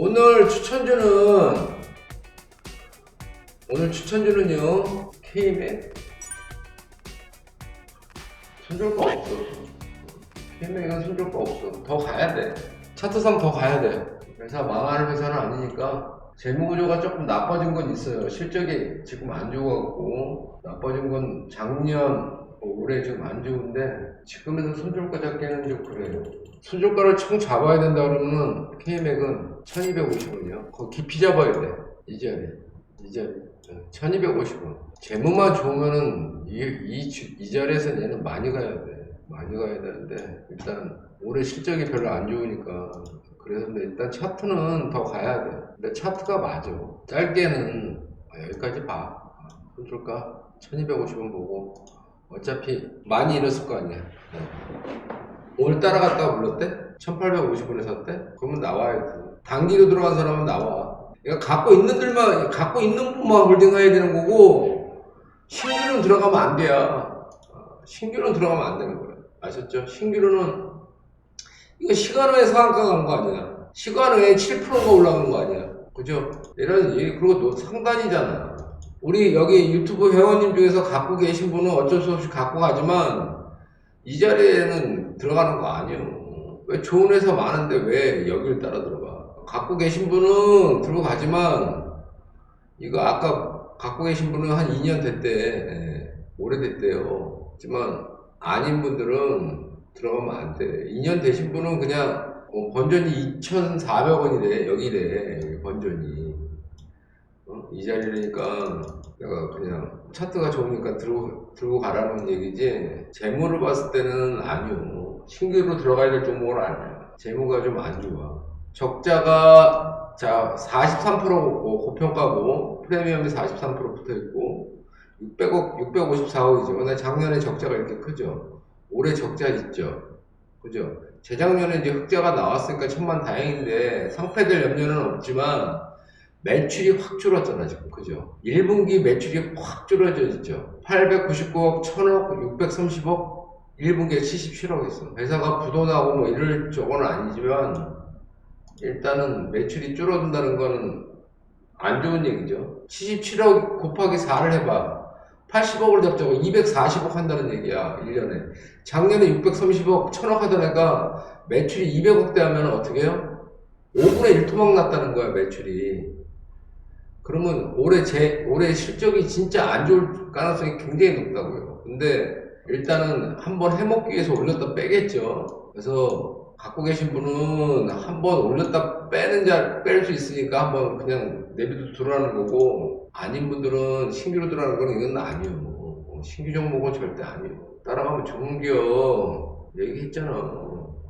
오늘 추천주는 오늘 추천주는요 K맥 손절 거 없어. K맥은 손절 거 없어. 더 가야 돼. 차트상 더 가야 돼. 회사 망하는 회사는 아니니까 재무구조가 조금 나빠진 건 있어요. 실적이 지금 안 좋아갖고 나빠진 건 작년 뭐 올해 지금 안 좋은데 지금에서 손절가 잡기는 좀 그래요. 손절가를 총 잡아야 된다 그러면 K맥은 1250원이요. 거 깊이 잡아야 돼. 이 자리. 이 자리. 1250원. 재무만 좋으면은 이, 이, 주- 이 자리에서 얘는 많이 가야 돼. 많이 가야 되는데 일단 올해 실적이 별로 안 좋으니까 그래서 근데 일단 차트는 더 가야 돼. 근데 차트가 맞아. 짧게는 아, 여기까지 봐. 아, 손절가 1250원 보고 어차피 많이 잃었을 거 아니야. 네. 오늘 따라갔다가 불렀대? 1850원에 샀대? 그러면 나와야지. 단기로 들어간 사람은 나와. 그러니까 갖고 있는 들만, 갖고 있는 분만 홀딩해야 되는 거고, 신규는 들어가면 안 돼요. 어, 신규는 들어가면 안 되는 거예요. 아셨죠? 신규로는, 이거 시간외 상한가 간거 아니야. 시간외에 7%가 올라간 거 아니야. 그죠? 이런, 그리고 너 상단이잖아. 우리 여기 유튜브 회원님 중에서 갖고 계신 분은 어쩔 수 없이 갖고 가지만, 이 자리에는 들어가는 거 아니에요. 왜 좋은 회사 많은데 왜 여기를 따라 들어가? 갖고 계신 분은 들어가지만 이거 아까 갖고 계신 분은 한 2년 됐대. 예, 오래됐대요. 하지만 아닌 분들은 들어가면 안 돼. 2년 되신 분은 그냥 어, 번전이 2,400원이래. 여기래. 여기 번전이. 어? 이 자리라니까 내가 그냥 차트가 좋으니까 들고, 들고 가라는 얘기지 재무를 봤을 때는 아니요 신규로 들어가야 될 종목은 아니야 재무가 좀 안 좋아 적자가 자 43%고 고평가고 프리미엄이 43% 붙어 있고 600억 654억이죠. 근데 작년에 적자가 이렇게 크죠. 올해 적자 있죠. 그죠? 재작년에 이제 흑자가 나왔으니까 천만 다행인데 상패될 염려는 없지만 매출이 확 줄었잖아 지금. 그죠? 1분기 매출이 확 줄어져 있죠. 899억 1000억 630억 1분기에 77억 있어. 회사가 부도나고 뭐 이럴 쪽은 아니지만 일단은 매출이 줄어든다는 거는 안 좋은 얘기죠 77억 곱하기 4를 해봐 80억을 잡자고 240억 한다는 얘기야 1년에 작년에 630억 1000억 하던 애가 매출이 200억대 하면 어떻게 해요? 5분의 1토막 났다는 거야 매출이 그러면 올해 제 올해 실적이 진짜 안 좋을 가능성이 굉장히 높다고요. 근데 일단은 한번 해먹기 위해서 올렸다 빼겠죠. 그래서 갖고 계신 분은 한번 올렸다 빼는 자 뺄 수 있으니까 한번 그냥 내비도 들어가는 거고 아닌 분들은 신규로 들어가는 건 이건 아니에요. 어, 신규 종목은 절대 아니에요. 따라가면 좋은 기업 얘기했잖아.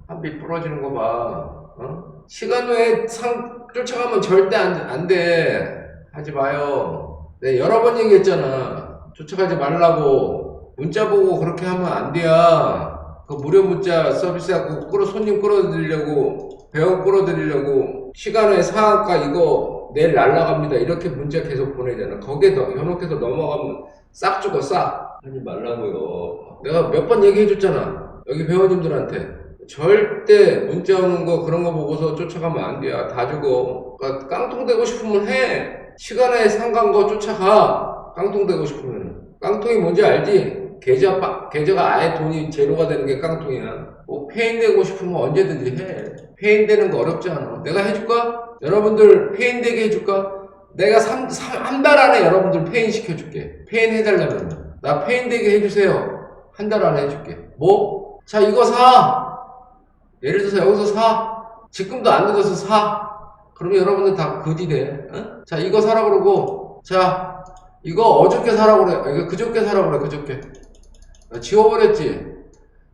한비 부러지는 거 봐. 어? 시간 외에 상 쫓아가면 절대 안, 안 돼. 하지 마요. 네, 여러 번 얘기했잖아. 쫓아가지 말라고. 문자 보고 그렇게 하면 안 돼야. 그 무료 문자 서비스하고 끌어, 손님 끌어들이려고, 배워 끌어들이려고, 시간에 상한가 이거 내일 날라갑니다. 이렇게 문자 계속 보내잖아. 거기에 더, 현혹해서 넘어가면 싹 죽어, 싹. 하지 말라고요. 내가 몇 번 얘기해 줬잖아. 여기 배우님들한테. 절대 문자 오는 거 그런 거 보고서 쫓아가면 안 돼요. 다 죽어. 그러니까 깡통되고 싶으면 해. 시간에 상간 거 쫓아가. 깡통되고 싶으면. 깡통이 뭔지 알지? 계좌, 빠- 계좌가 아예 돈이 제로가 되는 게 깡통이야. 뭐 페인 되고 싶으면 언제든지 해. 페인 되는 거 어렵지 않아. 내가 해줄까? 여러분들 페인 되게 해줄까? 내가 한 달 안에 여러분들 페인 시켜줄게. 페인 해달라면. 나 페인 되게 해주세요. 한 달 안에 해줄게. 뭐? 자, 이거 사! 예를 들어서 여기서 사. 지금도 안 늦어서 사. 그러면 여러분들 다 돼. 어? 자, 이거 사라 그러고, 자, 이거 어저께 사라 그래. 아, 이거 그저께 사라 그래, 그저께. 아, 지워버렸지?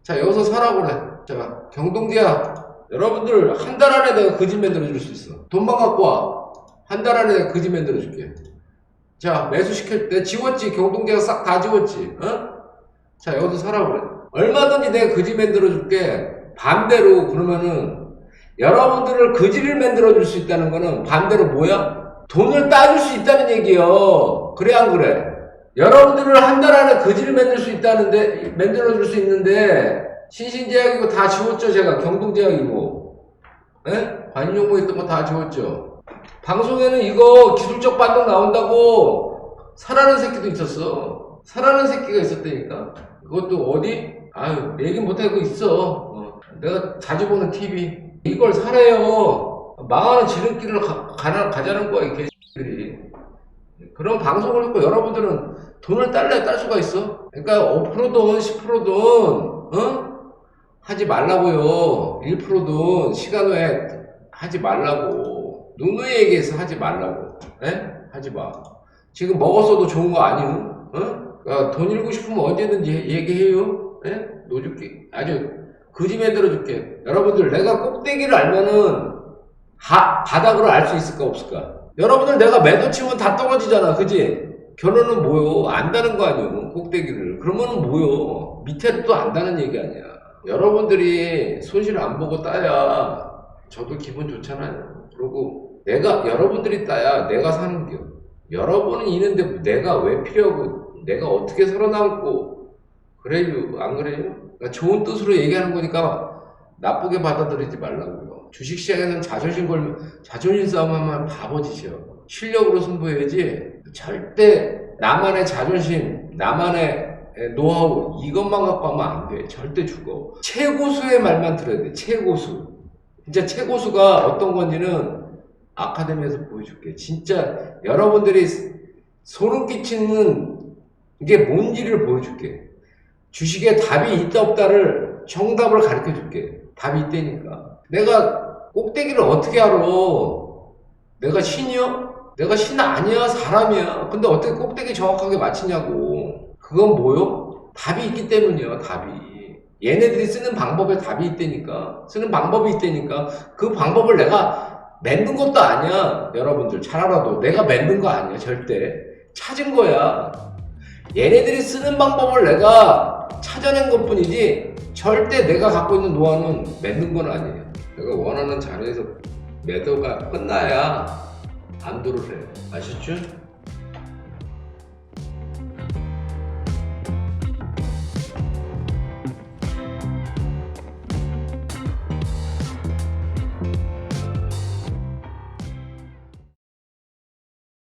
자, 여기서 사라 그래. 자, 경동대야. 여러분들 한 달 안에 내가 거짓 만들어 줄 수 있어. 돈만 갖고 와. 한 달 안에 내가 거짓 만들어 줄게. 자, 매수시킬 때 지웠지? 경동대가 싹다 지웠지? 어? 자, 여기서 사라 그래. 얼마든지 내가 거짓 만들어 줄게. 반대로 그러면은 여러분들을 거지를 만들어 줄 수 있다는 거는 반대로 뭐야? 돈을 따줄 수 있다는 얘기요. 그래 안 그래? 여러분들을 한 달 안에 거지를 만들 수 있다는데 만들어 줄 수 있는데 신신제약이고 다 지웠죠 제가 경동제약이고 예? 관인 요구했던 거 다 지웠죠. 방송에는 이거 기술적 반동 나온다고 사라는 새끼도 있었어. 사라는 새끼가 있었다니까. 그것도 어디? 아유, 얘기 못하고 있어. 어. 내가 자주 보는 TV. 이걸 사래요. 망하는 지름길을 가, 가나, 가자는 거야, 이 개들이. 그런 방송을 했고 여러분들은 돈을 딸래 딸 수가 있어? 그러니까 5%든 10%든 어? 하지 말라고요. 1%든 시간 외에 하지 말라고. 누누이에게서 하지 말라고. 에? 하지 마. 지금 먹었어도 좋은 거 아니요? 어? 그러니까 돈 잃고 싶으면 언제든지 얘기해요. 에? 노줄게. 아주 그지 만들어 줄게. 여러분들 내가 꼭대기를 알면은 하- 바닥으로 알 수 있을까 없을까? 여러분들 내가 매도 치면 다 떨어지잖아. 그지? 결론은 뭐요? 안다는 거 아니요? 꼭대기를. 그러면은 뭐요? 밑에도 또 안다는 얘기 아니야. 여러분들이 손실 안 보고 따야 저도 기분 좋잖아요. 그리고 내가, 여러분들이 따야 내가 사는 겨. 여러분은 있는데 내가 왜 필요하고 내가 어떻게 살아남고 그래요? 안 그래요? 그러니까 좋은 뜻으로 얘기하는 거니까 나쁘게 받아들이지 말라고요. 주식시장에서는 자존심 걸면 자존심 싸움하면 바보 짓이요. 실력으로 승부해야지 절대 나만의 자존심, 나만의 노하우 이것만 갖고 하면 안 돼. 절대 죽어. 최고수의 말만 들어야 돼. 최고수. 진짜 최고수가 어떤 건지는 아카데미에서 보여줄게. 진짜 여러분들이 소름 끼치는 이게 뭔지를 보여줄게. 주식에 답이 있다 없다를 정답을 가르쳐 줄게. 답이 있다니까. 내가 꼭대기를 어떻게 알아? 내가 신이야? 내가 신 아니야? 사람이야? 근데 어떻게 꼭대기 정확하게 맞히냐고. 그건 뭐요? 답이 있기 때문이야, 답이. 얘네들이 쓰는 방법에 답이 있다니까. 쓰는 방법이 있다니까. 그 방법을 내가 만든 것도 아니야. 여러분들 잘 알아도. 내가 만든 거 아니야, 절대. 찾은 거야. 얘네들이 쓰는 방법을 내가 찾아낸 것 뿐이지 절대 내가 갖고 있는 노하우는 맺는 건 아니에요. 내가 원하는 자리에서 매도가 끝나야 안도를 해. 아셨죠?